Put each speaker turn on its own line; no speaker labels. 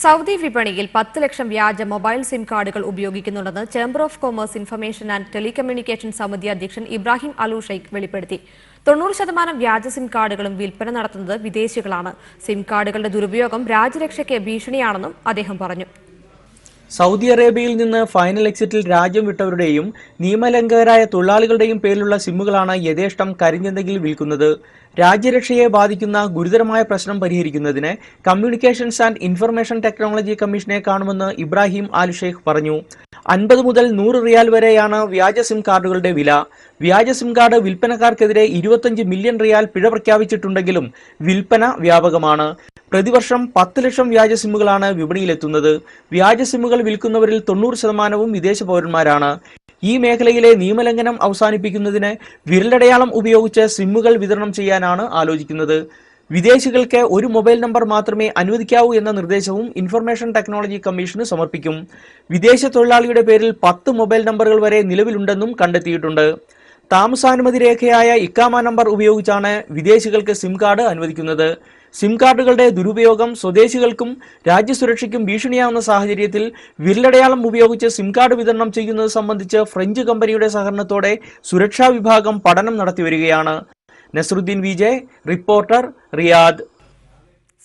Saudi വിപണിയിൽ പത്ത് ലക്ഷം വ്യാജ മൊബൈൽ സിം കാർഡുകൾ ഉപയോഗിക്കുന്നുണ്ടെന്ന് chamber of commerce information and telecommunication സമിതി അധ്യക്ഷൻ ഇബ്രാഹിം അലു ഷെയ്ഖ് വെളിപ്പെടുത്തി. തൊണ്ണൂറ് ശതമാനം വ്യാജ സിം കാർഡുകളും വിൽപ്പന നടത്തുന്നത് വിദേശികളാണ്. സിം കാർഡുകളുടെ ദുരുപയോഗം രാജ്യരക്ഷയ്ക്ക് ഭീഷണിയാണെന്നും അദ്ദേഹം പറഞ്ഞു.
സൗദി അറേബ്യയിൽ നിന്ന് ഫൈനൽ എക്സിറ്റിൽ രാജ്യം വിട്ടവരുടെയും നിയമലംഘകരായ തൊഴിലാളികളുടെയും പേരിലുള്ള സിമ്മുകളാണ് യഥേഷ്ടം കരിഞ്ചന്തയിൽ വിൽക്കുന്നത്. രാജ്യരക്ഷയെ ബാധിക്കുന്ന ഗുരുതരമായ പ്രശ്നം പരിഹരിക്കുന്നതിന് കമ്മ്യൂണിക്കേഷൻസ് ആൻഡ് ഇൻഫർമേഷൻ ടെക്നോളജി കമ്മീഷനെ കാണുമെന്ന് ഇബ്രാഹിം ആൽ ഷെയ്ഖ് പറഞ്ഞു. അൻപത് മുതൽ നൂറ് റിയാൽ വരെയാണ് വ്യാജ സിം കാർഡുകളുടെ വില. വ്യാജ സിം കാർഡ് വിൽപ്പനക്കാർക്കെതിരെ ഇരുപത്തഞ്ച് മില്യൺ റിയാൽ പിഴ പ്രഖ്യാപിച്ചിട്ടുണ്ടെങ്കിലും വിൽപ്പന വ്യാപകമാണ്. പ്രതിവർഷം പത്ത് ലക്ഷം വ്യാജ സിമ്മുകളാണ് വിപണിയിലെത്തുന്നത്. വ്യാജ സിമ്മുകൾ വിൽക്കുന്നവരിൽ തൊണ്ണൂറ് ശതമാനവും വിദേശ പൗരന്മാരാണ്. ഈ മേഖലയിലെ നിയമലംഘനം അവസാനിപ്പിക്കുന്നതിന് വിരലടയാളം ഉപയോഗിച്ച് സിമ്മുകൾ വിതരണം ചെയ്യാനാണ് ആലോചിക്കുന്നത്. വിദേശികൾക്ക് ഒരു മൊബൈൽ നമ്പർ മാത്രമേ അനുവദിക്കാവൂ എന്ന നിർദ്ദേശവും ഇൻഫർമേഷൻ ടെക്നോളജി കമ്മീഷന് സമർപ്പിക്കും. വിദേശ തൊഴിലാളിയുടെ പേരിൽ പത്ത് മൊബൈൽ നമ്പറുകൾ വരെ നിലവിലുണ്ടെന്നും കണ്ടെത്തിയിട്ടുണ്ട്. താമസാനുമതി രേഖയായ ഇക്കാമ നമ്പർ ഉപയോഗിച്ചാണ് വിദേശികൾക്ക് സിം കാർഡ് അനുവദിക്കുന്നത്. സിം കാർഡുകളുടെ ദുരുപയോഗം സ്വദേശികൾക്കും രാജ്യസുരക്ഷയ്ക്കും ഭീഷണിയാവുന്ന സാഹചര്യത്തിൽ വിരലടയാളം ഉപയോഗിച്ച് സിം കാർഡ് വിതരണം ചെയ്യുന്നത് സംബന്ധിച്ച് ഫ്രഞ്ച് കമ്പനിയുടെ സഹകരണത്തോടെ സുരക്ഷാ വിഭാഗം പഠനം നടത്തിവരികയാണ്. Nasaruddin Vijay reporter Riyadh.